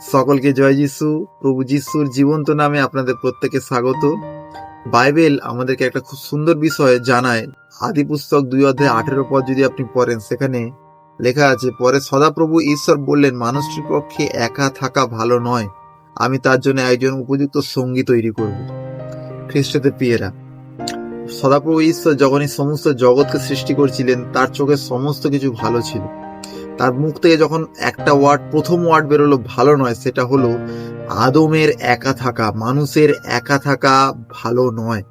সকলকে জয় যিশু, প্রভু যিশুর জীবন্ত নামে আপনাদের প্রত্যেকে স্বাগত। বাইবেল আমাদেরকে একটা খুব সুন্দর বিষয় জানায়। আদি পুস্তক দুই অধ্যায় আঠেরো পর যদি আপনি পড়েন, সেখানে লেখা আছে, পরে সদাপ্রভু ঈশ্বর বললেন, মানুষটির পক্ষে একা থাকা ভালো নয়। আমি তার জন্য একজন উপযুক্ত সঙ্গী তৈরি করব। খ্রিস্টদের প্রিয়েরা, সদাপ্রভু ঈশ্বর যখন এই সমস্ত জগৎকে সৃষ্টি করছিলেন, তার চোখে সমস্ত কিছু ভালো ছিল। তার মুখ থেকে যখন একটা ওয়ার্ড, প্রথম ওয়ার্ড বেরোলো ভালো নয়, সেটা হলো আদমের একা থাকা, মানুষের একা থাকা ভালো নয়।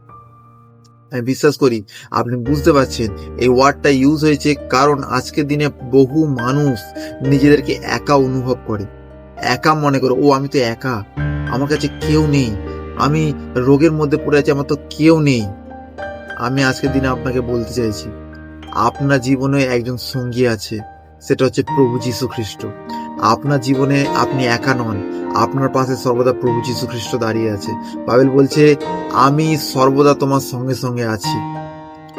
আমি বিশ্বাস করি, আপনি বুঝতে পারছেন, এই ওয়ার্ডটা ইউজ হয়েছে কারণ আজকের দিনে বহু মানুষ নিজেদেরকে একা অনুভব করে। একা মনে করে, ও, আমি তো একা, আমার কাছে কেউ নেই, আমি রোগের মধ্যে পড়ে আছি, আমার তো কেউ নেই। আমি আজকের দিনে আপনাকে বলতে চাইছি, আপনার জীবনে একজন সঙ্গী আছে। সেটা হচ্ছে প্রভু যীশু খ্রিস্ট। আপনার জীবনে আপনি একা নন, আপনার পাশে সর্বদা প্রভু যীশু খ্রিস্ট দাঁড়িয়ে আছে। বাইবেল বলছে, আমি সর্বদা তোমার সঙ্গে সঙ্গে আছি।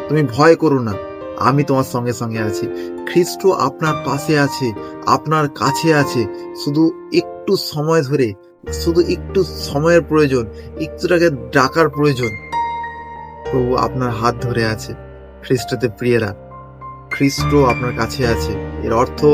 তুমি ভয় করো না, আমি তোমার সঙ্গে সঙ্গে আছি। খ্রিস্ট আপনার পাশে আছে, আপনার কাছে আছে। শুধু একটু সময় ধরে, শুধু একটু সময়ের প্রয়োজন একটুটাকে ডাকার প্রয়োজন। প্রভু আপনার হাত ধরে আছে। খ্রিস্টতে প্রিয়েরা খ্রিস্ট আপনার কাছে আছে। এর অর্থ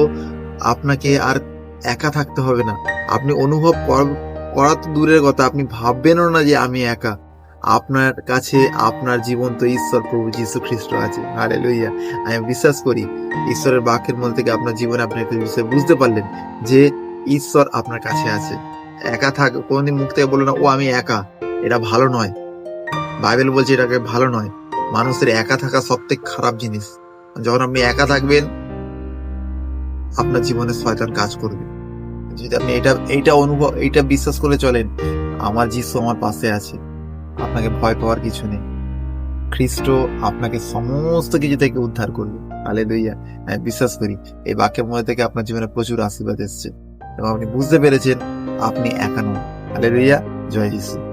আপনাকে আর একা থাকতে হবে না। আপনি অনুভব কর- তো দূরের কথা, আপনি ভাববেনও না যে আমি একা। আপনার কাছে আপনার জীবন্ত ঈশ্বর, প্রভু যীশু খ্রিস্ট আছে। হালে লইয়া আমি বিশ্বাস করি, ঈশ্বরের বাক্যের মধ্যে থেকে আপনার জীবনে আপনি একটা বিষয় বুঝতে পারলেন যে ঈশ্বর আপনার কাছে আছে। একা থাক, কোনদিন মুখ থেকে বলল না, ও, আমি একা। এটা ভালো নয়। বাইবেল বলছে এটাকে ভালো নয়। মানুষের একা থাকা সব থেকে খারাপ জিনিস। যখন আপনি একা থাকবেন আপনার জীবনে শয়তান কাজ করবে। যদি আপনি এটা, এইটা অনুভব, এইটা বিশ্বাস করে চলেন, আমার যিশু আমার পাশে আছে। আপনাকে ভয় পাওয়ার কিছু নেই। খ্রিস্ট আপনাকে সমস্ত কিছু থেকে উদ্ধার করবে। আলে লইয়া আমি বিশ্বাস করি, এই বাক্যের মধ্যে থেকে আপনার জীবনে প্রচুর আশীর্বাদ এসছে। এবং আপনি বুঝতে পেরেছেন, আপনি একা নন। আলে লইয়া জয় যিশু।